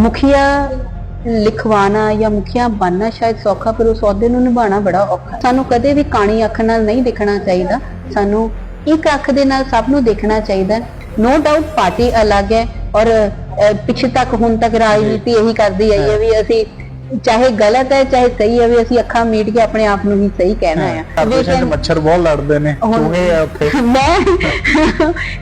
ਮੁਖੀਆ ਲਿਖਵਾਣਾ ਜਾਂ ਮੁਖੀਆ ਬਣਨਾ ਸ਼ਾਇਦ ਸੌਖਾ ਪਰ ਉਸ ਅਹੁਦੇ ਨੂੰ ਨਿਭਾਉਣਾ ਬੜਾ ਔਖਾ। ਹੈ। ਸਾਨੂੰ ਕਦੇ ਵੀ ਕਾਣੀ ਅੱਖ ਨਾਲ ਨਹੀਂ ਦੇਖਣਾ ਚਾਹੀਦਾ। ਸਾਨੂੰ ਇੱਕ ਅੱਖ ਦੇ ਨਾਲ ਸਭ ਨੂੰ ਦੇਖਣਾ ਚਾਹੀਦਾ। ਨੋ ਡਾਊਟ ਪਾਰਟੀ ਅਲੱਗ ਹੈ ਔਰ ਅਹ, ਪਿੱਛੇ ਤੱਕ ਹੁਣ ਤੱਕ ਰਾਜਨੀਤੀ ਇਹੀ ਕਰਦੀ ਆਈ ਹੈ। ਵੀ ਅਸੀਂ ਚਾਹੇ ਗਲਤ ਹੈ ਚਾਹੇ ਸਹੀ ਹੈ ਵੀ ਅਸੀਂ ਅੱਖਾਂ ਮੀਟ ਕੇ ਆਪਣੇ ਆਪ ਨੂੰ ਹੀ ਸਹੀ ਕਹਿਣਾ ਹੈ ਕਾਰਪੋਰੇਸ਼ਨ ਚ ਮੱਛਰ ਬਹੁਤ ਲੜਦੇ ਨੇ ਚੂਹੇ ਆ ਉੱਥੇ? ਮੈਂ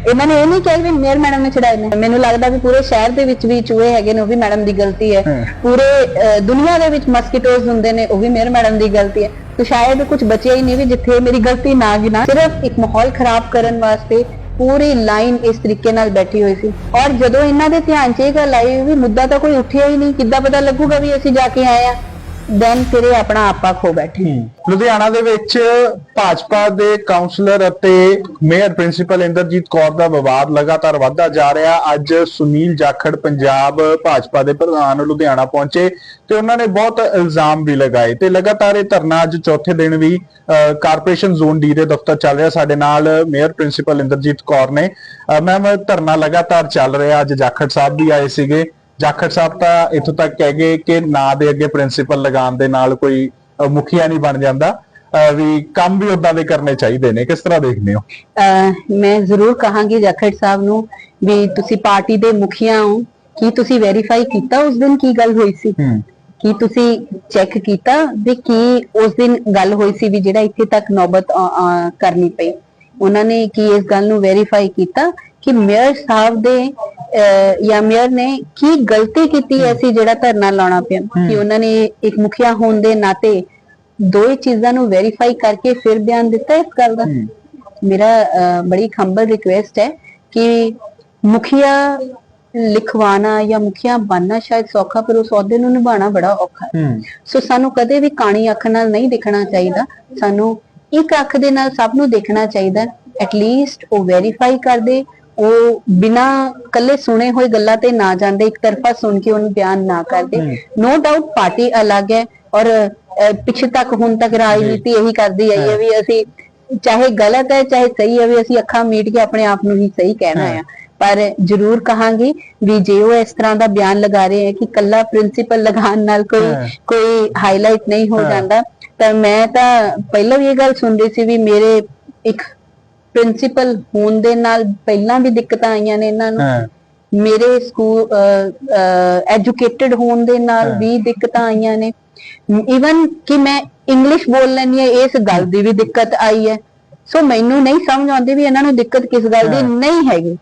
ਇਹਨਾਂ ਨੇ ਇਹ ਨਹੀਂ ਕਿਹਾ ਵੀ ਮੇਰ ਮੈਡਮ ਨੇ ਚੜਾਏ ਨੇ। ਮੈਨੂੰ ਲੱਗਦਾ ਵੀ ਪੂਰੇ ਸ਼ਹਿਰ ਦੇ ਵਿੱਚ ਵੀ ਚੂਹੇ ਹੈਗੇ ਨੇ ਉਹ ਵੀ ਮੈਡਮ ਦੀ ਗਲਤੀ ਹੈ। ਪੂਰੇ ਦੁਨੀਆ ਦੇ ਵਿੱਚ ਮਸਕੀਟੋਜ਼ ਹੁੰਦੇ ਨੇ ਉਹ ਵੀ ਮੇਰ ਮੈਡਮ ਦੀ ਗਲਤੀ ਹੈ। ਤਾਂ ਸ਼ਾਇਦ ਕੁਝ ਬਚਿਆ ਹੀ ਨਹੀਂ ਵੀ ਜਿੱਥੇ ਮੇਰੀ ਗਲਤੀ ਨਾ ਗਿਨਾ ਸਿਰਫ ਇੱਕ ਮਾਹੌਲ ਖਰਾਬ ਕਰਨ ਵਾਸਤੇ ਪੂਰੀ ਲਾਈਨ ਇਸ ਤਰੀਕੇ ਨਾਲ ਬੈਠੀ ਹੋਈ ਸੀ। ਔਰ ਜਦੋਂ ਇਹਨਾਂ ਦੇ ਧਿਆਨ 'ਚ ਇਹ ਗੱਲ ਆਈ ਵੀ ਮੁੱਦਾ ਤਾਂ ਕੋਈ ਉੱਠਿਆ ਹੀ ਨਹੀਂ, ਕਿੱਦਾਂ ਪਤਾ ਲੱਗੂਗਾ ਵੀ ਅਸੀਂ ਜਾ ਕੇ ਆਏ ਆ ਦੈਨ ਫਿਰ ਆਪਣਾ ਆਪਾ ਖੋ ਬੈਠੇ। ਲੁਧਿਆਣਾ ਦੇ ਵਿੱਚ ਭਾਜਪਾ ਦੇ ਕਾਉਂਸਲਰ ਅਤੇ ਮੇਅਰ ਪ੍ਰਿੰਸੀਪਲ ਇੰਦਰਜੀਤ ਕੌਰ ਦਾ ਵਿਵਾਦ ਲਗਾਤਾਰ ਵਧਦਾ ਜਾ ਰਿਹਾ। ਅੱਜ ਸੁਨੀਲ ਜਾਖੜ ਪੰਜਾਬ ਭਾਜਪਾ ਦੇ ਪ੍ਰਧਾਨ ਲੁਧਿਆਣਾ ਪਹੁੰਚੇ ਤੇ ਉਹਨਾਂ ਨੇ ਬਹੁਤ ਇਲਜ਼ਾਮ ਵੀ ਲਗਾਏ ਤੇ ਲਗਾਤਾਰ ਇਹ ਧਰਨਾ ਅੱਜ ਚੌਥੇ ਦਿਨ ਵੀ ਅਹ, ਕਾਰਪੋਰੇਸ਼ਨ ਜ਼ੋਨ ਡੀ ਦੇ ਦਫ਼ਤਰ ਚੱਲ ਰਿਹਾ। ਸਾਡੇ ਨਾਲ ਮੇਅਰ ਪ੍ਰਿੰਸੀਪਲ ਇੰਦਰਜੀਤ ਕੌਰ ਨੇ। ਮੈਮ ਧਰਨਾ ਲਗਾਤਾਰ ਚੱਲ ਰਿਹਾ। ਅੱਜ ਜਾਖੜ ਸਾਹਿਬ ਵੀ ਆਏ ਸੀਗੇ। ਜਾਖੜ ਸਾਹਿਬ ਤਾਂ ਇੱਥੋਂ ਤੱਕ ਕਹਿ ਗਏ ਕਿ ਨਾਂ ਦੇ ਅੱਗੇ ਪ੍ਰਿੰਸੀਪਲ ਲਗਾਉਣ ਦੇ ਨਾਲ ਕੋਈ ਮੁਖੀਆ ਨਹੀਂ ਬਣ ਜਾਂਦਾ। ਵੀ ਕੰਮ ਵੀ ਉਦਾਂ ਦੇ ਕਰਨੇ ਚਾਹੀਦੇ ਨੇ। ਕਿਸ ਤਰ੍ਹਾਂ ਦੇਖਦੇ ਹੋ? ਮੈਂ ਜ਼ਰੂਰ ਕਹਾਂਗੀ ਜਖੜ ਸਾਹਿਬ ਨੂੰ ਵੀ ਤੁਸੀਂ ਪਾਰਟੀ ਦੇ ਮੁਖੀਆ ਹੋ। ਕੀ ਤੁਸੀਂ ਵੈਰੀਫਾਈ ਕੀਤਾ ਉਸ ਦਿਨ ਕੀ ਗੱਲ ਹੋਈ ਸੀ? ਕੀ ਤੁਸੀਂ ਚੈੱਕ ਕੀਤਾ ਵੀ ਕੀ ਉਸ ਦਿਨ ਗੱਲ ਹੋਈ ਸੀ ਵੀ ਜਿਹੜਾ ਇੱਥੇ ਤੱਕ ਨੌਬਤ ਕਰਨੀ ਪਈ? ਉਹਨਾਂ ਨੇ ਕੀ ਇਸ ਗੱਲ ਨੂੰ ਵੈਰੀਫਾਈ ਕੀਤਾ ਕਿ ਮੇਅਰ ਸਾਹਿਬ ਦੇ ਮੇਅਰ ਨੇ ਕੀ ਗਲਤੀ ਕੀਤੀ ਐਸੀ ਜਿਹੜਾ ਧਰਨਾ ਲਾਉਣਾ ਪਿਆ? ਕਿ ਉਹਨਾਂ ਨੇ ਇੱਕ ਮੁਖੀਆ ਹੋਣ ਦੇ ਨਾਤੇ ਦੋ ਹੀ ਚੀਜ਼ਾਂ ਨੂੰ ਵੈਰੀਫਾਈ ਕਰਕੇ ਫਿਰ ਬਿਆਨ ਦਿੱਤਾ ਇਸ ਗੱਲ ਦਾ? ਮੇਰਾ ਬੜੀ ਖੰਬਲ ਰਿਕੁਐਸਟ ਹੈ ਕਿ ਮੁਖੀਆ ਲਿਖਵਾਣਾ ਜਾਂ ਮੁਖੀਆ ਬਣਨਾ ਸ਼ਾਇਦ ਸੌਖਾ ਪਰ ਉਸ ਅਹੁਦੇ ਨੂੰ ਨਿਭਾਉਣਾ ਬੜਾ ਔਖਾ ਹੂੰ। ਸੋ ਸਾਨੂੰ ਕਦੇ ਵੀ ਕਾਣੀ ਅੱਖ ਨਾਲ ਨਹੀਂ ਦੇਖਣਾ ਚਾਹੀਦਾ। ਸਾਨੂੰ ਇੱਕ ਅੱਖ ਦੇ ਨਾਲ ਸਭ ਨੂੰ ਦੇਖਣਾ ਚਾਹੀਦਾ। ਐਟ ਲੀਸਟ ਉਹ ਵੈਰੀਫਾਈ ਕਰਦੇ ਉਹ ਬਿਨਾ ਕੱਲੇ ਸੁਣੇ ਹੋਏ ਗੱਲਾਂ ਤੇ ਨਾ ਜਾਂਦੇ ਇੱਕ ਤਰਫਾ ਸੁਣ ਕੇ ਉਹਨੂੰ ਬਿਆਨ ਨਾ ਕਰਦੇ। ਨੋ ਡਾਊਟ ਪਾਰਟੀ ਅਲੱਗ ਹੈ ਔਰ ਪਿੱਛੇ ਤੱਕ ਹੁਣ ਤੱਕ ਰਾਜਨੀਤੀ ਇਹੀ ਕਰਦੀ ਆਈ ਹੈ ਵੀ ਅਸੀਂ ਚਾਹੇ ਗਲਤ ਹੈ ਚਾਹੇ ਸਹੀ ਹੈ ਵੀ ਅਸੀਂ ਅੱਖਾਂ ਮੀਟ ਕੇ ਆਪਣੇ ਆਪ ਨੂੰ ਹੀ ਸਹੀ ਕਹਿਣਾ ਹੈ। ਪਰ ਜ਼ਰੂਰ ਕਹਾਂਗੀ ਵੀ ਜੇ ਉਹ ਇਸ ਤਰ੍ਹਾਂ ਦਾ ਬਿਆਨ ਲਗਾ ਰਹੇ ਹੈ ਕਿ ਕੱਲਾ ਪ੍ਰਿੰਸੀਪਲ ਲਗਾਉਣ ਨਾਲ ਕੋਈ। ਕੋਈ ਹਾਈਲਾਈਟ ਨਹੀਂ ਹੋ। ਜਾਂਦਾ ਤਾਂ ਮੈਂ ਤਾਂ ਪਹਿਲਾਂ ਵੀ ਇਹ ਗੱਲ ਸੁਣ ਰਹੀ ਸੀ ਵੀ ਮੇਰੇ ਇੱਕ ਪ੍ਰਿੰਸੀਪਲ ਹੋਣ ਦੇ ਨਾਲ ਪਹਿਲਾਂ ਵੀ ਦਿੱਕਤਾਂ ਆਈਆਂ ਨੇ ਇਹਨਾਂ ਨੂੰ। ਮੇਰੇ ਸਕੂਲ ਐਜੂਕੇਟਿਡ ਹੋਣ ਦੇ ਨਾਲ। ਵੀ ਦਿੱਕਤਾਂ ਆਈਆਂ ਨੇ। ਇਵਨ ਕਿ ਮੈਂ ਇੰਗਲਿਸ਼ ਬੋਲ ਲੈਣੀ ਹੈ ਇਸ ਗੱਲ ਦੀ ਵੀ ਦਿੱਕਤ ਆਈ ਹੈ। ਸੋ ਮੈਨੂੰ ਨਹੀਂ ਸਮਝ ਆਉਂਦੀ ਵੀ ਇਹਨਾਂ ਨੂੰ ਦਿੱਕਤ ਕਿਸ ਗੱਲ ਦੀ। ਨਹੀਂ ਹੈਗੀ।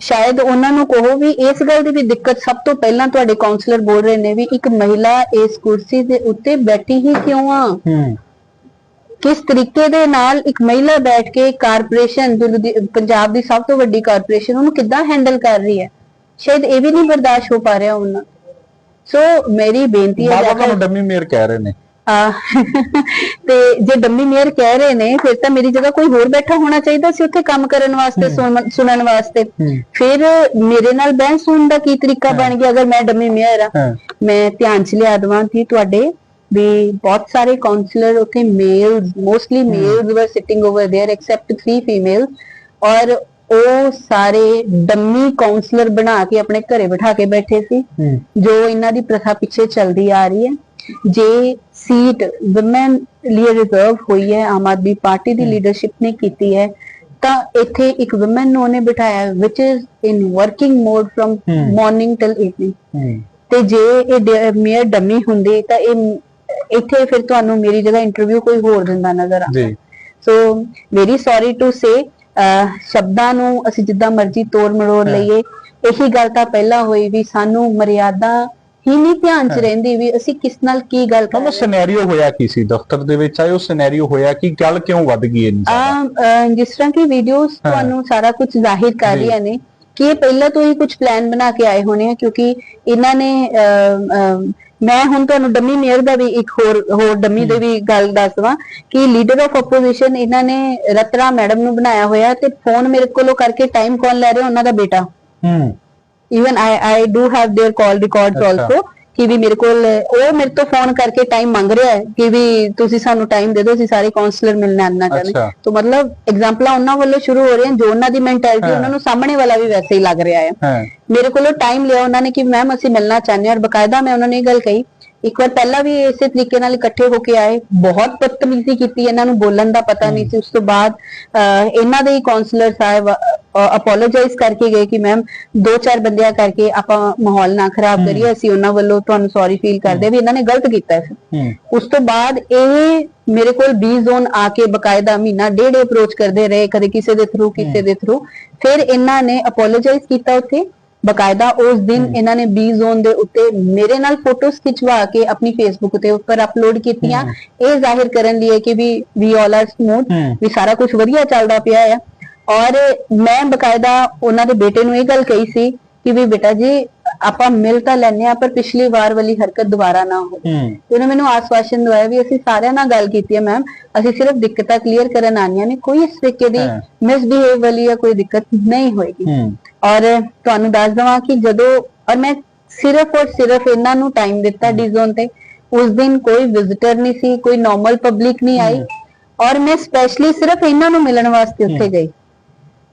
ਸ਼ਾਇਦ ਉਹਨਾਂ ਨੂੰ ਕਹੋ ਵੀ ਇਸ ਗੱਲ ਦੀ ਵੀ ਦਿੱਕਤ ਸਭ ਤੋਂ ਪਹਿਲਾਂ ਤੁਹਾਡੇ ਕਾਉਂਸਲਰ ਬੋਲ ਰਹੇ ਨੇ ਵੀ ਇੱਕ ਮਹਿਲਾ ਇਸ ਕੁਰਸੀ ਦੇ ਉੱਤੇ ਬੈਠੀ ਹੀ ਕਿਉਂ ਆ? ਕਿਸ ਤਰੀਕੇ ਦੇ ਨਾਲ ਇੱਕ ਮਹਿਲਾ ਬੈਠ ਕੇ ਕਾਰਪੋਰੇਸ਼ਨ ਜੋ ਪੰਜਾਬ ਦੀ ਸਭ ਤੋਂ ਵੱਡੀ ਕਾਰਪੋਰੇਸ਼ਨ ਉਹਨੂੰ ਕਿੱਦਾਂ ਹੈਂਡਲ ਕਰ ਰਹੀ ਹੈ? ਸ਼ਾਇਦ ਇਹ ਵੀ ਨਹੀਂ ਬਰਦਾਸ਼ਤ ਹੋ ਪਾ ਰਿਹਾ ਉਹਨਾਂ। ਸੋ ਮੇਰੀ ਬੇਨਤੀ ਹੈ ਬਾਬਾ ਤੁਹਾਨੂੰ ਡੰਮੀ ਮੇਅਰ ਕਹਿ ਰਹੇ ਨੇ। ਆ, ਤੇ ਜੇ ਡੰਮੀ ਮੇਅਰ ਕਹਿ ਰਹੇ ਨੇ ਫਿਰ ਤਾਂ ਮੇਰੀ ਜਗ੍ਹਾ ਕੋਈ ਹੋਰ ਬੈਠਾ ਹੋਣਾ ਚਾਹੀਦਾ ਸੀ ਉੱਥੇ ਕੰਮ ਕਰਨ ਵਾਸਤੇ ਸੁਣ- ਸੁਣਨ ਵਾਸਤੇ। ਫਿਰ ਮੇਰੇ ਨਾਲ ਬਹਿਸ ਹੋਣ ਦਾ ਕੀ ਤਰੀਕਾ ਬਣ ਗਿਆ? ਅਗਰ ਮੈਂ ਡੰਮੀ ਮੇਅਰ ਆ ਮੈਂ ਧਿਆਨ ਚ ਲਿਆ ਦਵਾਂ ਕਿ ਤੁਹਾਡੇ ਵੀ ਬਹੁਤ ਸਾਰੇ ਕਾਉਂਸਲਰ ਉੱਥੇ males mostly males were sitting over there except 3 female ਔਰ ਉਹ ਸਾਰੇ ਡੰਮੀ ਕਾਉਂਸਲਰ ਬਣਾ ਕੇ ਆਪਣੇ ਘਰੇ ਬਿਠਾ ਕੇ ਬੈਠੇ ਸੀ ਹੂੰ ਜੋ ਇਹਨਾਂ ਦੀ ਪ੍ਰਥਾ ਪਿੱਛੇ ਚੱਲਦੀ ਆ ਰਹੀ ਹੈ ਜੇ ਸੀਟ ਔਮਨ ਲਈ ਰਿਜ਼ਰਵ ਹੋਈ ਹੈ ਆਮ ਆਦਮੀ ਪਾਰਟੀ ਦੀ ਲੀਡਰਸ਼ਿਪ ਨੇ ਕੀਤੀ ਹੈ ਤਾਂ ਇੱਥੇ ਇੱਕ ਔਮਨ ਨੂੰ ਉਹਨੇ ਬਿਠਾਇਆ ਵਿਚ is in working mode from Hmm. Morning till evening ਹੂੰ ਤੇ ਜੇ ਇਹ ਮੇਅਰ ਡਮੀ ਹੁੰਦੀ ਤਾਂ ਇਹ ਇੱਥੇ ਫਿਰ ਤੁਹਾਨੂੰ ਮੇਰੀ ਜਗ੍ਹਾ ਇੰਟਰਵਿਊ ਕੋਈ ਹੋਰ ਦਿੰਦਾ ਨਜ਼ਰ ਆ ਜੀ so very sorry to say ਸ਼ਬਦਾਂ ਨੂੰ ਅਸੀਂ ਜਿੱਦਾਂ ਮਰਜ਼ੀ ਤੋੜ ਮਰੋੜ ਹਾਂ। ਲਈਏ ਇਹੀ ਗੱਲ ਤਾਂ ਪਹਿਲਾਂ ਹੋਈ ਵੀ ਸਾਨੂੰ ਮਰਿਆਦਾ ਹੀ ਨਹੀਂ ਧਿਆਨ ਚ ਹਾਂ। ਰਹਿੰਦੀ ਵੀ ਅਸੀਂ ਕਿਸ ਨਾਲ ਕੀ ਗੱਲ ਕਰ ਰਹੇ ਸਿਨੈਰੀਓ ਹੋਇਆ ਕੀ ਸੀ ਦਫ਼ਤਰ ਦੇ ਵਿੱਚ ਉਹ ਸਿਨੈਰੀਓ ਹੋਇਆ ਕਿ ਗੱਲ ਕਿਉਂ ਵੱਧ ਗਈ ਇੰਨੀ ਜ਼ਿਆਦਾ ਜਿਸ ਤਰ੍ਹਾਂ ਕਿ ਵੀਡੀਓਜ਼ ਹਾਂ। ਤੁਹਾਨੂੰ ਸਾਰਾ ਕੁਝ ਜ਼ਾਹਿਰ ਕਰ। ਰਹੀਆਂ ਨੇ ਕਿ ਇਹ ਪਹਿਲਾਂ ਤੋਂ ਹੀ ਕੁਝ ਪਲਾਨ ਬਣਾ ਕੇ ਆਏ ਹੋਣੇ ਆ ਕਿਉਂਕਿ ਇਹਨਾਂ ਨੇ ਮੈਂ ਹੁਣ ਤੁਹਾਨੂੰ ਡੰਮੀ ਮੇਅਰ ਦਾ ਵੀ ਇੱਕ ਹੋਰ ਹੋਰ ਡੰਮੀ ਦੇ ਵੀ ਗੱਲ ਦੱਸ ਦਵਾਂ ਕਿ ਲੀਡਰ ਆਫ ਆਪੋਜੀਸ਼ਨ ਇਹਨਾਂ ਨੇ ਰਤਨਾ ਮੈਡਮ ਨੂੰ ਬਣਾਇਆ ਹੋਇਆ ਤੇ ਫੋਨ ਮੇਰੇ ਕੋਲੋਂ ਕਰਕੇ ਟਾਈਮ ਕੌਣ ਲੈ ਰਹੇ ਉਹਨਾਂ ਦਾ ਬੇਟਾ। ਹੂੰ। I i do have their call records ਅੱਛਾ। ਕਿ ਵੀ ਮੇਰੇ ਕੋਲ ਉਹ ਮੇਰੇ ਤੋਂ ਫੋਨ ਕਰਕੇ ਟਾਈਮ ਮੰਗ ਰਿਹਾ ਹੈ ਕਿ ਵੀ ਤੁਸੀਂ ਸਾਨੂੰ ਟਾਈਮ ਦੇ ਦਿਓ ਅਸੀਂ ਸਾਰੇ ਕਾਉਂਸਲਰ ਮਿਲਣਾ ਆਣਾ ਚਾਹੁੰਦੇ। ਤਾਂ ਮਤਲਬ ਐਗਜ਼ਾਮਪਲਾਂ ਉਹਨਾਂ ਵੱਲੋਂ ਸ਼ੁਰੂ ਹੋ ਰਹੀਆਂ ਜੋ ਉਹਨਾਂ ਦੀ ਮੈਂਟੈਲਿਟੀ। ਉਹਨਾਂ ਨੂੰ ਸਾਹਮਣੇ ਵਾਲਾ ਵੀ ਵੈਸੇ ਹੀ ਲੱਗ ਰਿਹਾ ਹੈ ਮੇਰੇ ਕੋਲੋਂ ਟਾਈਮ ਲਿਆ ਉਹਨਾਂ ਨੇ ਕਿ ਮੈਮ ਅਸੀਂ ਮਿਲਣਾ ਚਾਹੁੰਦੇ ਹਾਂ ਔਰ ਬਕਾਇਦਾ ਮੈਂ ਉਹਨਾਂ ਨੂੰ ਇਹ ਗੱਲ ਕਹੀ ਇੱਕ ਵਾਰ ਪਹਿਲਾਂ ਵੀ ਇਸੇ ਤਰੀਕੇ ਨਾਲ ਇਕੱਠੇ ਹੋ ਕੇ ਆਏ ਬਹੁਤ ਬਦਤਮੀਜ਼ੀ ਕੀਤੀ ਇਹਨਾਂ ਨੂੰ ਬੋਲਣ ਦਾ ਪਤਾ ਨਹੀਂ ਸੀ ਉਸ ਤੋਂ ਬਾਅਦ ਇਹਨਾਂ ਦੇ ਹੀ ਕਾਉਂਸਲਰ ਸਾਹਿਬ ਅਪੋਲੋਜਾਈਜ਼ ਕਰਕੇ ਗਏ ਕਿ ਮੈਮ ਦੋ ਚਾਰ ਬੰਦਿਆਂ ਕਰਕੇ ਆਪਾਂ ਮਾਹੌਲ ਨਾ ਖਰਾਬ ਕਰੀਏ ਅਸੀਂ ਉਹਨਾਂ ਵੱਲੋਂ ਤੁਹਾਨੂੰ ਸੌਰੀ ਫੀਲ ਕਰਦੇ ਵੀ ਇਹਨਾਂ ਨੇ ਗਲਤ ਕੀਤਾ ਹੈ। ਉਸ ਤੋਂ ਬਾਅਦ ਇਹ ਮੇਰੇ ਕੋਲ ਬੀ ਜ਼ੋਨ ਆ ਕੇ ਬਕਾਇਦਾ ਮਹੀਨਾ ਡੇਢ ਅਪਰੋਚ ਕਰਦੇ ਰਹੇ ਕਦੇ ਕਿਸੇ ਦੇ ਥਰੂ ਕਿਸੇ ਦੇ ਥਰੂ ਫਿਰ ਇਹਨਾਂ ਨੇ ਅਪੋਲੋਜਾਈਜ਼ ਕੀਤਾ ਉੱਥੇ। ਬਕਾਇਦਾ ਉਸ ਦਿਨ ਇਹਨਾਂ ਨੇ ਬੀ ਜ਼ੋਨ ਦੇ ਉੱਤੇ ਮੇਰੇ ਨਾਲ ਫੋਟੋਜ਼ ਖਿਚਵਾ ਕੇ ਆਪਣੀ ਫੇਸਬੁੱਕ ਤੇ ਉੱਪਰ ਅਪਲੋਡ ਕੀਤੀਆਂ। ਇਹ ਜ਼ਾਹਿਰ ਕਰਨ ਲਈ ਕਿ ਵੀ ਵੀ ਆਲ ਆਰ ਸਮੂਥ। ਵੀ ਸਾਰਾ ਕੁਝ ਵਧੀਆ ਚੱਲਦਾ ਪਿਆ ਹੈ ਔਰ ਮੈਂ ਬਕਾਇਦਾ ਉਹਨਾਂ ਦੇ ਬੇਟੇ ਨੂੰ ਇਹ ਗੱਲ ਕਹੀ ਸੀ ਕਿ ਵੀ ਬੇਟਾ ਜੀ ਆਪਾਂ ਮਿਲ ਤਾਂ ਲੈਨੇ ਆ ਪਰ ਪਿਛਲੀ ਵਾਰ ਵਾਲੀ ਹਰਕਤ ਦੁਬਾਰਾ ਨਾ ਹੋਵੇ ਹੂੰ। ਤੇ ਉਹਨੇ ਮੈਨੂੰ ਆਸਵਾਸ਼ਨ ਦਵਾਇਆ ਵੀ ਅਸੀਂ ਸਾਰਿਆਂ ਨਾਲ ਗੱਲ ਕੀਤੀ ਹੈ ਮੈਮ ਅਸੀਂ ਸਿਰਫ ਦਿੱਕਤਾਂ ਕਲੀਅਰ ਕਰਨ ਆਣੀਆਂ ਨੇ। ਕੋਈ ਇਸ ਤਰੀਕੇ ਦੀ। ਮਿਸਬਿਹੇਵ ਵਾਲੀ ਜਾਂ ਕੋਈ ਦਿੱਕਤ ਨਹੀਂ ਹੋਏਗੀ। ਔਰ ਤੁਹਾਨੂੰ ਦੱਸ ਦਵਾਂ ਕਿ ਜਦੋਂ ਔਰ ਮੈਂ ਸਿਰਫ ਔਰ ਸਿਰਫ ਇਹਨਾਂ ਨੂੰ ਟਾਈਮ ਦਿੱਤਾ ਡੀਜ਼ੋਨ ਤੇ। ਉਸ ਦਿਨ ਕੋਈ ਵਿਜ਼ਿਟਰ ਨਹੀਂ ਸੀ ਕੋਈ ਨਾਰਮਲ ਪਬਲਿਕ ਨਹੀਂ ਆਈ। ਔਰ ਮੈਂ ਸਪੈਸ਼ਲੀ ਸਿਰਫ ਇਹਨਾਂ ਨੂੰ ਮਿਲਣ ਵਾਸਤੇ ਉੱਥੇ ਗਈ।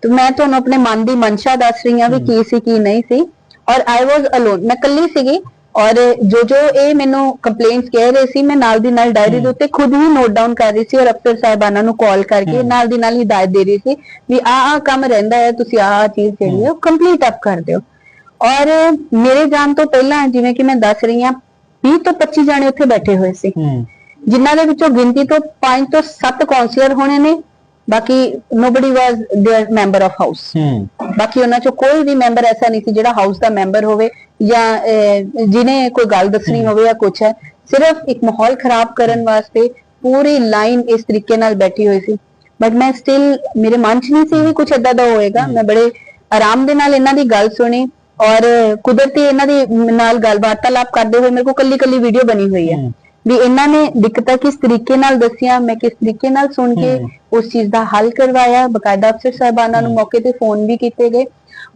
ਤੇ ਮੈਂ ਤੁਹਾਨੂੰ ਆਪਣੇ ਮਨ ਦੀ ਮਨਸ਼ਾ ਦੱਸ ਰਹੀ ਹਾਂ ਵੀ ਕੀ ਸੀ ਕੀ ਨਹੀਂ ਸੀ। ਔਰ ਆਈ ਵਾਸ ਅਲੋਨ ਮੈਂ ਇਕੱਲੀ ਸੀਗੀ। ਔਰ ਜੋ ਜੋ ਇਹ ਮੈਨੂੰ ਕੰਪਲੇਂਟਸ ਕਹਿ ਰਹੇ ਸੀ ਮੈਂ ਨਾਲ ਦੀ ਨਾਲ ਡਾਇਰੀ ਦੇ ਉੱਤੇ ਖੁਦ ਹੀ ਨੋਟ ਡਾਊਨ ਕਰ ਰਹੀ ਸੀ ਔਰ ਅਫਸਰ ਸਾਹਿਬਾਨਾਂ ਨੂੰ ਕਾਲ ਕਰਕੇ ਨਾਲ ਦੀ ਨਾਲ ਹਦਾਇਤ ਦੇ ਰਹੀ ਸੀ ਵੀ ਆ ਆ ਕੰਮ ਰਹਿੰਦਾ ਹੈ ਤੁਸੀਂ ਆ ਆ ਚੀਜ਼ ਜਿਹੜੀ ਹੈ ਕੰਪਲੀਟ ਅਪ ਕਰ ਦਿਓ। ਔਰ ਮੇਰੇ ਜਾਣ ਤੋਂ ਪਹਿਲਾਂ ਜਿਵੇਂ ਕਿ ਮੈਂ ਦੱਸ ਰਹੀ ਹਾਂ 20 ਤੋਂ 25 ਜਾਣੇ ਉੱਥੇ ਬੈਠੇ ਹੋਏ ਸੀ। ਜਿਨ੍ਹਾਂ ਦੇ ਵਿੱਚੋਂ ਗਿਣਤੀ ਤੋਂ 5 ਤੋਂ 7 ਕਾਉਂਸਲਰ ਹੋਣੇ ਨੇ। ਬਾਕੀ nobody was there member of house ਹੂੰ ਬਾਕੀ ਉਹਨਾਂ ਚੋਂ ਕੋਈ ਵੀ ਮੈਂਬਰ ਐਸਾ ਨਹੀਂ ਸੀ ਜਿਹੜਾ ਹਾਊਸ ਦਾ ਮੈਂਬਰ ਹੋਵੇ ਜਾਂ ਅਹ, ਜਿਹਨੇ ਕੋਈ ਗੱਲ ਦੱਸਣੀ ਹੋਵੇ ਜਾਂ ਕੁਝ ਹੈ ਸਿਰਫ ਇੱਕ ਮਾਹੌਲ ਖਰਾਬ ਕਰਨ ਵਾਸਤੇ ਪੂਰੀ ਲਾਈਨ ਇਸ ਤਰੀਕੇ ਨਾਲ ਬੈਠੀ ਹੋਈ ਸੀ ਬਟ ਮੈਂ ਸਟਿਲ ਮੇਰੇ ਮਨ 'ਚ ਨਹੀਂ ਸੀ ਵੀ ਕੁਝ ਏਦਾਂ ਦਾ ਹੋਏਗਾ ਮੈਂ ਬੜੇ ਆਰਾਮ ਦੇ ਨਾਲ ਇਹਨਾਂ ਦੀ ਗੱਲ ਸੁਣੀ ਔਰ ਕੁਦਰਤੀ ਇਹਨਾਂ ਦੀ ਨਾਲ ਗੱਲ ਵਾਰਤਾਲਾਪ ਕਰਦੇ ਹੋਏ ਮੇਰੇ ਕੋਲ ਕੱਲੀ ਕੱਲੀ ਵੀਡੀਓ ਬਣੀ ਹੋਈ ਹੈ ਹਮ। ਵੀ ਇਹਨਾਂ ਨੇ ਦਿੱਕਤਾਂ ਕਿਸ ਤਰੀਕੇ ਨਾਲ ਦੱਸੀਆਂ ਮੈਂ ਕਿਸ ਤਰੀਕੇ ਨਾਲ ਸੁਣ ਕੇ ਉਸ ਚੀਜ਼ ਦਾ ਹੱਲ ਕਰਵਾਇਆ ਬਕਾਇਦਾ ਅਫਸਰ ਸਾਹਿਬਾਨਾਂ ਨੂੰ ਮੌਕੇ ਤੇ ਫੋਨ ਵੀ ਕੀਤੇ ਗਏ।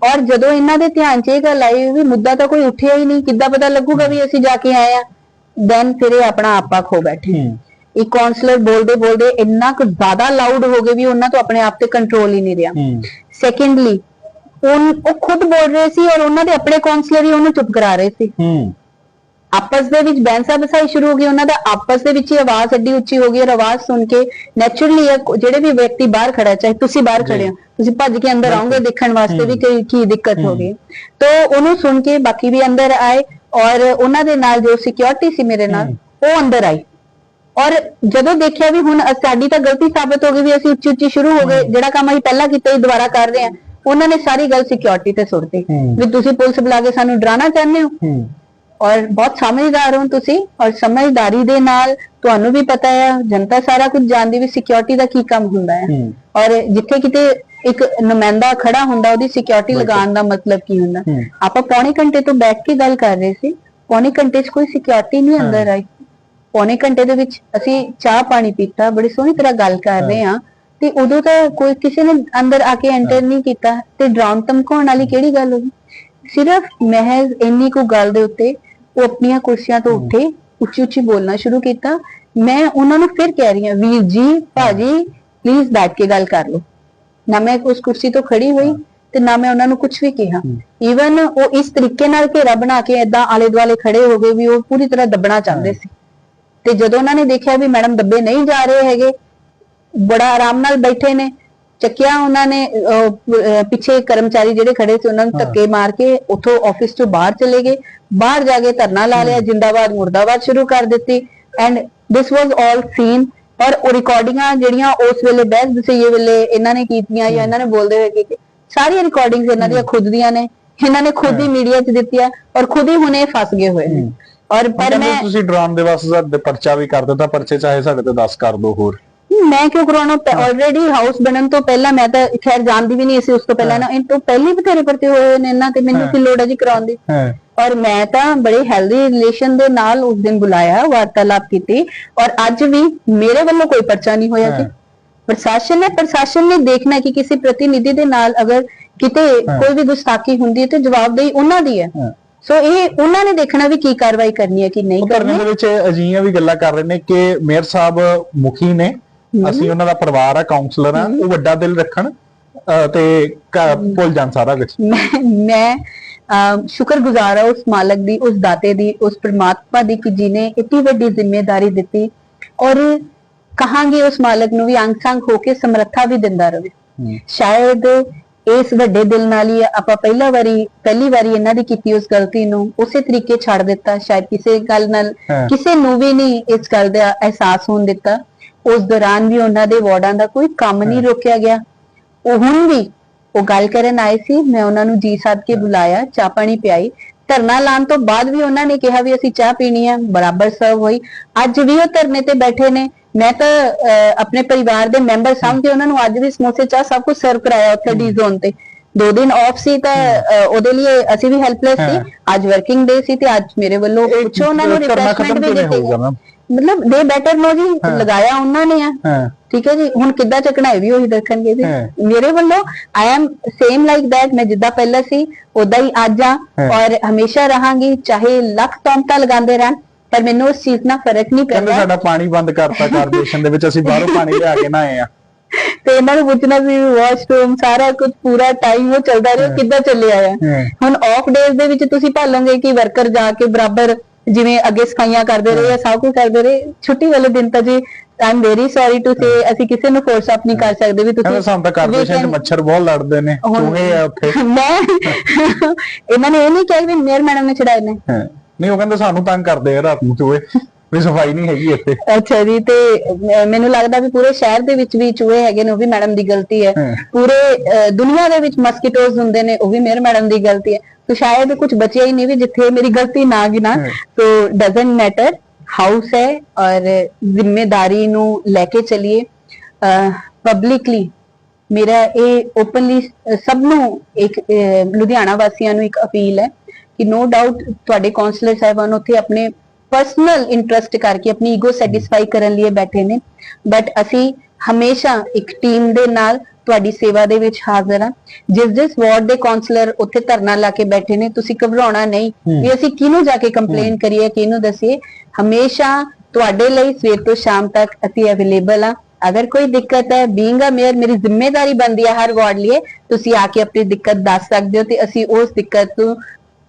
ਔਰ ਜਦੋਂ ਇਹਨਾਂ ਦੇ ਧਿਆਨ 'ਚ ਇਹ ਗੱਲ ਆਈ ਵੀ ਮੁੱਦਾ ਤਾਂ ਕੋਈ ਉੱਠਿਆ ਹੀ ਨਹੀਂ ਕਿੱਦਾਂ ਪਤਾ ਲੱਗੂਗਾ ਵੀ ਅਸੀਂ ਜਾ ਕੇ ਆਏ ਆ ਦੈਨ ਫਿਰ ਇਹ ਆਪਣਾ ਆਪਾ ਖੋ ਬੈਠੇ। ਹੂੰ। ਇੱਕ ਕਾਉਂਸਲਰ ਬੋਲਦੇ ਬੋਲਦੇ ਇੰਨਾ ਕੁ ਜ਼ਿਆਦਾ ਲਾਊਡ ਹੋ ਗਏ ਵੀ ਉਹਨਾਂ ਤੋਂ ਆਪਣੇ ਆਪ ਤੇ ਕੰਟਰੋਲ ਹੀ ਨਹੀਂ ਰਿਹਾ। ਸੈਕੰਡਲੀ ਉਹ ਖੁਦ ਬੋਲ ਰਹੇ ਸੀ ਔਰ ਉਹਨਾਂ ਦੇ ਆਪਣੇ ਕਾਉਂਸਲਰ ਹੀ ਉਹਨੂੰ ਚੁੱਪ ਕਰਾ ਰਹੇ ਸੀ। ਹੂੰ। ਆਪਸ ਦੇ ਵਿੱਚ ਬੈਂਸਾ ਬਸਾਈ ਸ਼ੁਰੂ ਹੋ ਗਈ ਉਹਨਾਂ ਦਾ ਆਪਸ ਦੇ ਵਿੱਚ ਹੀ ਆਵਾਜ਼ ਅੱਡੀ ਉੱਚੀ ਹੋ ਗਈ ਔਰ ਆਵਾਜ਼ ਸੁਣ ਕੇ ਨੇਚਰਲੀ ਜਿਹੜੇ ਵੀ ਵਿਅਕਤੀ ਬਾਹਰ ਖੜਾ ਹੈ, ਚਾਹੇ ਤੁਸੀਂ ਬਾਹਰ ਖੜੇ ਹੋ ਤੁਸੀਂ ਭੱਜ ਕੇ ਅੰਦਰ ਆਓਗੇ ਦੇਖਣ ਵਾਸਤੇ ਵੀ ਕਿ ਕੀ ਦਿੱਕਤ ਹੋ। ਗਈ ਤਾਂ ਉਹਨੂੰ ਸੁਣ ਕੇ ਬਾਕੀ ਵੀ ਅੰਦਰ ਆਏ ਔਰ ਉਹਨਾਂ ਦੇ ਨਾਲ ਜੋ ਸਿਕਿਉਰਿਟੀ ਸੀ ਮੇਰੇ ਨਾਲ ਉਹ ਅੰਦਰ ਆਈ। ਔਰ ਜਦੋਂ ਦੇਖਿਆ ਵੀ ਹੁਣ ਸਾਡੀ ਤਾਂ ਗਲਤੀ ਸਾਬਤ ਹੋ ਗਈ ਵੀ ਅਸੀਂ ਉੱਚੀ ਉੱਚੀ ਸ਼ੁਰੂ ਹੋ ਗਏ ਜਿਹੜਾ ਕੰਮ ਅਸੀਂ ਪਹਿਲਾਂ ਕੀਤਾ ਸੀ ਦੁਬਾਰਾ ਕਰ ਰਹੇ ਹਾਂ ਉਹਨਾਂ ਨੇ ਸਾਰੀ ਗੱਲ ਸਿਕਿਉਰਿਟੀ ਤੇ ਸੁੱਟਤੀ ਹੂੰ। ਵੀ ਤੁਸੀਂ ਪੁਲਿਸ ਬੁਲਾ ਕੇ ਸਾਨੂੰ ਡਰਾਉਣਾ ਚਾਹੁੰਦੇ ਹੋ? ਹੂੰ। ਔਰ ਬਹੁਤ ਸਮਝਦਾਰ ਹੋ ਤੁਸੀਂ ਔਰ ਸਮਝਦਾਰੀ ਦੇ ਨਾਲ ਤੁਹਾਨੂੰ ਵੀ ਪਤਾ ਹੈ ਜਨਤਾ ਸਾਰਾ ਕੁਝ ਜਾਣਦੀ ਵੀ ਸਿਕਿਉਰਿਟੀ ਦਾ ਕੀ ਕੰਮ ਹੁੰਦਾ ਹੈ। ਹੂੰ। ਔਰ ਜਿੱਥੇ ਕਿਤੇ ਇੱਕ ਨੁਮਾਇੰਦਾ ਖੜਾ ਹੁੰਦਾ ਉਹਦੀ ਸਿਕਿਉਰਿਟੀ ਲਗਾਉਣ ਦਾ ਮਤਲਬ ਕੀ ਹੁੰਦਾ? ਹੂੰ। ਆਪਾਂ ਪੌਣੇ ਘੰਟੇ ਤੋਂ ਬੈਠ ਕੇ ਗੱਲ ਕਰ ਰਹੇ ਸੀ ਪੌਣੇ ਘੰਟੇ 'ਚ ਕੋਈ ਸਿਕਿਉਰਿਟੀ ਨਹੀਂ ਅੰਦਰ ਆਈ। ਪੌਣੇ ਘੰਟੇ ਦੇ ਵਿੱਚ ਅਸੀਂ ਚਾਹ ਪਾਣੀ ਪੀਤਾ ਬੜੀ ਸੋਹਣੀ ਤਰ੍ਹਾਂ ਗੱਲ ਕਰ ਰਹੇ ਹਾਂ। ਤੇ ਉਦੋਂ ਤਾਂ ਕੋਈ ਕਿਸੇ ਨੇ ਅੰਦਰ ਆ ਕੇ ਐਂਟਰ ਨਹੀਂ ਕੀਤਾ। ਤੇ ਡਰਾਉਣ ਧਮਕਾਉਣ ਵਾਲੀ ਕਿਹੜੀ ਗੱਲ ਹੋਈ ਸਿਰਫ ਮਹਿਜ਼ ਇੰਨੀ ਕੁ ਗੱਲ ਦੇ ਉੱਤੇ ਉਹ ਆਪਣੀਆਂ ਕੁਰਸੀਆਂ ਤੋਂ ਉੱਠੇ ਉੱਚੀ ਉੱਚੀ ਬੋਲਣਾ ਸ਼ੁਰੂ ਕੀਤਾ। ਮੈਂ ਉਹਨਾਂ ਨੂੰ ਫਿਰ ਕਹਿ ਰਹੀ ਹਾਂ ਵੀਰ ਜੀ ਭਾਜੀ ਪਲੀਜ਼ ਬੈਠ ਕੇ ਗੱਲ ਕਰ ਲਓ। ਨਾ ਮੈਂ ਉਸ ਕੁਰਸੀ ਤੋਂ ਖੜੀ ਹੋਈ ਤੇ ਨਾ ਮੈਂ ਉਹਨਾਂ ਨੂੰ ਕੁਝ ਵੀ ਕਿਹਾ। ਈਵਨ ਉਹ ਇਸ ਤਰੀਕੇ ਨਾਲ ਘੇਰਾ ਬਣਾ ਕੇ ਏਦਾਂ ਆਲੇ ਦੁਆਲੇ ਖੜੇ ਹੋ ਗਏ ਵੀ ਉਹ ਪੂਰੀ ਤਰ੍ਹਾਂ ਦੱਬਣਾ ਚਾਹੁੰਦੇ ਸੀ। ਤੇ ਜਦੋਂ ਉਹਨਾਂ ਨੇ ਦੇਖਿਆ ਵੀ ਮੈਡਮ ਦੱਬੇ ਨਹੀਂ ਜਾ ਰਹੇ ਹੈਗੇ ਬੜਾ ਆਰਾਮ ਨਾਲ ਬੈਠੇ ਨੇ ਚੱਕਿਆ ਉਹਨਾਂ ਨੇ ਪਿੱਛੇ ਕਰਮਚਾਰੀ ਜਿਹੜੇ ਖੜੇ ਸੀ ਉਹਨਾਂ ਨੂੰ ਧੱਕੇ ਮਾਰ ਕੇ ਉੱਥੋਂ ਆਫਿਸ ਤੋਂ ਬਾਹਰ ਚਲੇ ਗਏ। ਬਾਹਰ ਜਾ ਕੇ ਧਰਨਾ ਲਾ ਲਿਆ ਜਿੰਦਾਬਾਦ ਮੁਰਦਾਬਾਦ ਸ਼ੁਰੂ ਕਰ ਦਿੱਤੀ। And this was all scene ਔਰ ਉਹ ਰਿਕਾਰਡਿੰਗਾਂ ਜਿਹੜੀਆਂ ਉਸ ਵੇਲੇ ਬਹਿਸ ਦਸਈਏ ਵੇਲੇ ਇਹਨਾਂ ਨੇ ਕੀਤੀਆਂ ਜਾਂ ਇਹਨਾਂ ਨੇ ਬੋਲਦੇ ਹੋਏ ਕੀਤੇ ਸਾਰੀਆਂ ਰਿਕਾਰਡਿੰਗਸ ਇਹਨਾਂ ਦੀਆਂ ਖੁਦ ਦੀਆਂ ਨੇ। ਇਹਨਾਂ ਨੇ ਖੁਦ ਹੀ ਮੀਡੀਆ 'ਚ ਦਿੱਤੀਆਂ ਔਰ ਖੁਦ ਹੀ ਹੁਣੇ ਫਸ ਗਏ ਹੋਏ ਨੇ। ਔਰ ਪਰ ਮੈਂ ਤੁਸੀਂ ਡਰਾਉਣ ਦੇ ਵਾਸਤੇ ਸਾਡੇ ਪਰਚਾ ਵੀ ਕਰ ਦਿੱਤਾ ਪਰਚੇ ਚਾਹੇ ਸਾਡੇ ਤੇ 10 ਕਰ ਦੋ ਹੋਰ। ਮੈਂ ਕਿਉਂ ਕਰਾਉਣਾ? ਆਲਰੇਡੀ ਹਾਊਸ ਬਣਨ ਤੋਂ ਪਹਿਲਾਂ ਮੈਂ ਤਾਂ ਖੈਰ ਜਾਣਦੀ ਵੀ ਨਹੀਂ ਸੀ ਉਸ ਤੋਂ ਪਹਿਲਾਂ ਨਾ। ਇਹ ਤੋਂ ਪਹਿਲੇ ਬਥੇਰੇ ਪਰਤੇ ਹੋਏ ਨੇ ਇਹਨਾਂ ਤੇ। ਮੈਨੂੰ ਕੀ ਲੋੜ ਹੈ ਜੀ ਕਰਾਉਣ ਦੀ? ਔਰ ਮੈਂ ਤਾਂ ਬੜੇ ਹੈਲਦੀ ਰਿਲੇਸ਼ਨ ਦੇ ਨਾਲ ਉਸ ਦਿਨ ਬੁਲਾਇਆ ਵਾਰਤਾਲਾਪ ਕੀਤੀ। ਔਰ ਅੱਜ ਵੀ ਮੇਰੇ ਵੱਲੋਂ ਕੋਈ ਪਰਚਾ ਨਹੀਂ ਹੋਇਆ ਜੀ। ਪ੍ਰਸ਼ਾਸਨ ਨੇ ਪ੍ਰਸ਼ਾਸਨ ਨੇ ਦੇਖਣਾ ਕਿ ਕਿਸੇ ਪ੍ਰਤੀਨਿਧੀ ਦੇ ਨਾਲ ਅਗਰ ਕਿਤੇ ਕੋਈ ਵੀ ਗੁਸਤਾਖੀ ਹੁੰਦੀ ਹੈ ਤੇ ਜਵਾਬਦੇਹੀ ਉਹਨਾਂ ਦੀ ਹੈ। ਸੋ ਇਹ ਉਹਨਾਂ ਨੇ ਦੇਖਣਾ ਵੀ ਕੀ ਕਾਰਵਾਈ ਕਰਨੀ ਹੈ ਕਿ ਨਹੀਂ ਕਰਨੀ। ਦੇ ਵਿੱਚ ਅਜਿਹੀਆਂ ਵੀ ਗੱਲਾਂ ਕਰ ਰਹੇ ਨੇ ਕਿ ਮੇਅਰ ਸਾਹਿਬ ਮੁਖੀ ਨੇ ਅਸੀਂ ਉਹਨਾਂ ਦਾ ਪਰਿਵਾਰ ਆ ਕਾਉਂਸਲਰ ਆ ਉਹ ਵੱਡਾ ਦਿਲ ਰੱਖਣ ਤੇ ਭੁੱਲ ਜਾਣ ਸਾਰਾ ਕੁਝ ਮੈਂ ਸ਼ੁਕਰਗੁਜ਼ਾਰ ਹਾਂ ਉਸ ਮਾਲਕ ਦੀ ਉਸ ਦਾਤੇ ਦੀ ਉਸ ਪ੍ਰਮਾਤਮਾ ਦੀ ਕਿ ਜਿਨੇ ਇਤਨੀ ਵੱਡੀ ਜ਼ਿੰਮੇਵਾਰੀ ਦਿੱਤੀ ਔਰ ਕਹਾਂਗੇ ਉਸ ਮਾਲਕ ਨੂੰ ਵੀ ਅੰਗ ਸੰਗ ਹੋ ਕੇ ਸਮਰੱਥਾ ਵੀ ਦਿੰਦਾ ਰਹੇ ਸ਼ਾਇਦ ਇਸ ਵੱਡੇ ਦਿਲ ਨਾਲ ਹੀ ਆਪਾਂ ਪਹਿਲਾ ਵਾਰੀ ਪਹਿਲੀ ਵਾਰੀ ਇਹਨਾਂ ਦੀ ਕੀਤੀ ਉਸ ਗਲਤੀ ਨੂੰ ਉਸੇ ਤਰੀਕੇ ਛੱਡ ਦਿੱਤਾ ਸ਼ਾਇਦ ਕਿਸੇ ਗੱਲ ਨਾਲ। ਕਿਸੇ ਨੂੰ ਵੀ ਨਹੀਂ ਇਸ ਗੱਲ ਦਾ ਅਹਿਸਾਸ ਹੋਣ ਦਿੱਤਾ। ਉਸ ਦੌਰਾਨ ਵੀ ਉਹਨਾਂ ਦੇ ਵਾਰਡਾਂ ਦਾ ਕੋਈ ਕੰਮ ਨਹੀਂ ਰੋਕਿਆ ਗਿਆ। ਉਹ ਹੁਣ ਵੀ ਉਹ ਗੱਲ ਕਰਨ ਆਏ ਸੀ ਮੈਂ ਉਹਨਾਂ ਨੂੰ ਜੀ ਸਾਧ ਕੇ ਬੁਲਾਇਆ ਚਾਹ ਪਾਣੀ ਪਿਆਈ। ਧਰਨਾ ਲਾਉਣ ਤੋਂ ਬਾਅਦ ਵੀ ਉਹਨਾਂ ਨੇ ਕਿਹਾ ਵੀ ਅਸੀਂ ਚਾਹ ਪੀਣੀ ਆ ਬਰਾਬਰ ਸਰਵ ਹੋਈ। ਅੱਜ ਵੀ ਉਹ ਧਰਨੇ ਤੇ ਬੈਠੇ ਨੇ। ਮੈਂ ਤਾਂ ਆਪਣੇ ਪਰਿਵਾਰ ਦੇ ਮੈਂਬਰ ਸਾਹਮਣੇ ਕੇ ਉਹਨਾਂ ਨੂੰ ਅੱਜ ਵੀ ਸਮੋਸੇ ਚਾਹ ਸਭ ਕੁਝ ਸਰਵ ਕਰਾਇਆ ਉੱਥੇ ਡੀ ਜ਼ੋਨ ਤੇ। ਦੋ ਦਿਨ ਆਫ ਸੀ ਤਾਂ ਉਹਦੇ ਲਈ ਅਸੀਂ ਵੀ ਹੈਲਪਲੈਸ ਹਾਂ। ਸੀ ਅੱਜ ਵਰਕਿੰਗ ਡੇ ਸੀ ਤੇ ਅੱਜ ਮੇਰੇ ਵੱਲੋਂ ਪੁੱਛੋ ਉਹਨਾਂ ਨੂੰ ਰਿਫਰੈਸ਼ਮੈਂਟ ਵੀ ਦਿੱਤੀ ਮਤਲਬ ਦੇ ਬੈਟਰ ਨੋ ਜੀ ਲਗਾਇਆ ਉਹਨਾਂ ਨੇ ਆ। ਠੀਕ ਹੈ ਜੀ? ਹੁਣ ਕਿੱਦਾਂ ਚੱਕਣਾ ਹੈ ਵੀ ਉਹੀ ਦੇਖਣਗੇ ਜੀ। ਮੇਰੇ ਵੱਲੋਂ I am same like that ਮੈਂ ਜਿੱਦਾਂ ਪਹਿਲਾਂ ਸੀ ਉਦਾਂ ਹੀ ਅੱਜ ਆ। ਔਰ ਹਮੇਸ਼ਾ ਰਹਾਂਗੀ ਚਾਹੇ ਲੱਖ ਤੌਮਤਾ ਲਗਾਉਂਦੇ ਰਹਿਣ ਪਰ ਮੈਨੂੰ ਉਸ ਚੀਜ਼ ਨਾਲ ਫ਼ਰਕ ਨਹੀਂ ਕਹਿੰਦੇ ਪੈਂਦਾ ਸਾਡਾ ਪਾਣੀ ਬੰਦ ਕਰਤਾ ਕਾਰਪੋਰੇਸ਼ਨ ਦੇ ਵਿੱਚ ਅਸੀਂ ਬਾਹਰੋਂ ਪਾਣੀ ਲਿਆ ਕੇ ਨਹਾਏ ਆ। ਤੇ ਇਹਨਾਂ ਨੂੰ ਪੁੱਛਣਾ ਸੀ ਵਾਸ਼ਰੂਮ ਸਾਰਾ ਕੁਝ ਪੂਰਾ ਟਾਈਮ ਉਹ ਚੱਲਦਾ ਰਿਹਾ ਕਿੱਦਾਂ ਚੱਲਿਆ ਆ। ਹੁਣ ਆਫ ਡੇਜ਼ ਦੇ ਵਿੱਚ ਤੁਸੀਂ ਭਾਲੋਗੇ ਕਿ ਵਰਕਰ ਜਾ ਕੇ ਬਰਾਬਰ ਜਿਵੇਂ ਅੱਗੇ ਸਫਾਈਆਂ ਕਰਦੇ ਰਹੇ ਜਾਂ ਸਭ ਕੁਝ ਕਰਦੇ ਰਹੇ ਛੁੱਟੀ ਵਾਲੇ ਦਿਨ ਤਾਂ ਜੀ I am very sorry to say ਅਸੀਂ ਕਿਸੇ ਨੂੰ ਫੋਰਸ ਅਪ ਨਹੀਂ ਕਰ ਸਕਦੇ ਵੀ ਤੁਸੀਂ ਸਾਨੂੰ ਤਾਂ 'ਚ weekend- ਮੱਛਰ ਬਹੁਤ ਲੜਦੇ ਨੇ ਚੂਹੇ ਆ ਉੱਥੇ? ਮੈਂ ਇਹਨਾਂ ਨੇ ਇਹ ਨਹੀਂ ਕਿਹਾ ਵੀ ਮੇਅਰ ਮੈਡਮ ਨੇ ਛਡਾਏ ਨੇ। ਨਹੀਂ ਉਹ ਕਹਿੰਦੇ ਸਾਨੂੰ ਤੰਗ ਕਰਦੇ ਆ ਰਾਤ ਨੂੰ ਚੂਹੇ ਵੀ ਸਫ਼ਾਈ ਨਹੀਂ ਹੈਗੀ ਇੱਥੇ। ਅੱਛਾ ਜੀ ਤੇ ਮੈਨੂੰ ਲੱਗਦਾ ਵੀ ਪੂਰੇ ਸ਼ਹਿਰ ਦੇ ਵਿੱਚ ਵੀ ਚੂਹੇ ਹੈਗੇ ਨੇ ਉਹ ਵੀ ਮੈਡਮ ਦੀ ਗਲਤੀ ਹੈ। ਪੂਰੇ ਦੁਨੀਆ ਦੇ ਵਿੱਚ ਮਸਕੀਟੋਜ਼ ਹੁੰਦੇ ਨੇ ਉਹ ਵੀ ਮੇਅਰ ਮੈਡਮ ਦੀ ਗਲਤੀ ਹੈ। तो शायद कुछ बचे ही नहीं भी जिथे मेरी गलती ना गिना ਹਾਂ। तो डजेंट मैटर हाउस है और जिम्मेदारी ਨੂੰ ਲੈ ਕੇ ਚਲਿਏ ਪਬਲਿਕਲੀ ਮੇਰਾ ਇਹ ਓਪਨਲੀ ਸਭ ਨੂੰ ਇੱਕ ਅਹ, ਲੁਧਿਆਣਾ ਵਾਸੀਆਂ ਨੂੰ ਇੱਕ ਅਪੀਲ ਹੈ ਕਿ ਨੋ ਡਾਊਟ ਤੁਹਾਡੇ ਕਾਉਂਸਲਰ ਸਾਹਿਬਾਨ ਉੱਥੇ ਆਪਣੇ ਪਰਸਨਲ ਇੰਟਰਸਟ ਕਰਕੇ ਆਪਣੀ ਈਗੋ ਸੈਟੀਸਫਾਈ ਕਰਨ ਲਈ ਬੈਠੇ ਨੇ ਬਟ ਅਸੀਂ ਹਮੇਸ਼ਾ ਇੱਕ ਟੀਮ ਦੇ ਨਾਲ ਤੁਹਾਡੀ ਸੇਵਾ ਦੇ ਵਿੱਚ ਹਾਜ਼ਰ ਹਾਂ। ਜਿਸ ਜਿਸ ਵਾਰਡ ਦੇ ਕਾਉਂਸਲਰ ਉੱਥੇ ਧਰਨਾ ਲਾ ਕੇ ਬੈਠੇ ਨੇ ਤੁਸੀਂ ਘਬਰਾਉਣਾ ਨਹੀਂ ਵੀ ਅਸੀਂ ਕਿਹਨੂੰ ਜਾ ਕੇ ਕੰਪਲੇਨ ਕਰੀਏ ਕਿਹਨੂੰ ਦਸੀਏ। ਹਮੇਸ਼ਾ ਤੁਹਾਡੇ ਲਈ ਸਵੇਰ ਤੋਂ ਸ਼ਾਮ ਤੱਕ ਅਸੀਂ ਅਵੇਲੇਬਲ ਆ ਅਗਰ ਕੋਈ ਦਿੱਕਤ ਹੈ ਬੀਇੰਗ ਅ ਮੇਅਰ ਮੇਰੀ ਜ਼ਿੰਮੇਵਾਰੀ ਬਣਦੀ ਹੈ ਹਰ ਵਾਰਡ ਲਈ। ਤੁਸੀਂ ਆ ਕੇ ਆਪਣੀ ਦਿੱਕਤ ਦੱਸ ਸਕਦੇ ਹੋ ਤੇ ਅਸੀਂ ਉਸ ਦਿੱਕਤ ਨੂੰ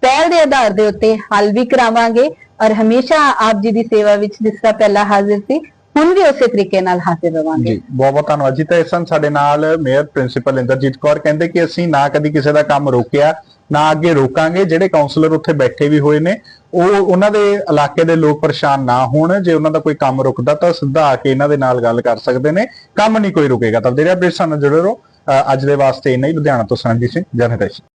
ਪਹਿਲ ਦੇ ਆਧਾਰ ਦੇ ਉੱਤੇ ਹੱਲ ਵੀ ਕਰਾਵਾਂਗੇ। ਔਰ ਹਮੇਸ਼ਾ ਆਪ ਜੀ ਦੀ ਸੇਵਾ ਵਿੱਚ ਜਿਸ ਤਰ੍ਹਾਂ ਪਹਿਲਾਂ ਹਾਜ਼ਰ ਸੀ ਹੁਣ ਵੀ ਉਸੇ ਤਰੀਕੇ ਨਾਲ ਹਾਜ਼ਰ ਰਵਾਂਗੇ। ਜੀ, ਬਹੁਤ ਬਹੁਤ ਧੰਨਵਾਦ। ਜੀ ਤਾਂ ਇਸ ਸਨ ਸਾਡੇ ਨਾਲ ਮੇਅਰ ਪ੍ਰਿੰਸੀਪਲ ਇੰਦਰਜੀਤ ਕੌਰ ਕਹਿੰਦੇ ਕਿ ਅਸੀਂ ਨਾ ਕਦੀ ਕਿਸੇ ਦਾ ਕੰਮ ਰੋਕਿਆ, ਨਾ ਅੱਗੇ ਰੋਕਾਂਗੇ। ਜਿਹੜੇ ਕਾਉਂਸਲਰ ਉੱਥੇ ਬੈਠੇ ਵੀ ਹੋਏ ਨੇ, ਉਹ ਉਹਨਾਂ ਦੇ ਇਲਾਕੇ ਦੇ ਲੋਕ ਪਰੇਸ਼ਾਨ ਨਾ ਹੋਣ। ਜੇ ਉਹਨਾਂ ਦਾ ਕੋਈ ਕੰਮ ਰੁਕਦਾ ਤਾਂ ਸਿੱਧਾ ਆ ਕੇ ਇਹਨਾਂ ਦੇ ਨਾਲ ਗੱਲ ਕਰ ਸਕਦੇ ਨੇ। ਕੰਮ ਨਹੀਂ ਕੋਈ ਰੁਕੇਗਾ। ਤਾਂ ਜਿਹੜਾ ਅਪਡੇਟਸ ਨਾਲ ਜੁੜੇ ਰਹੋ। ਅੱਜ ਦੇ ਵਾਸਤੇ ਇੰਨਾ ਹੀ। ਲੁਧਿਆਣਾ ਤੋਂ ਸੰਜੀਤ ਸਿੰਘ ਜਨਹਿਤੈਸ਼ੀ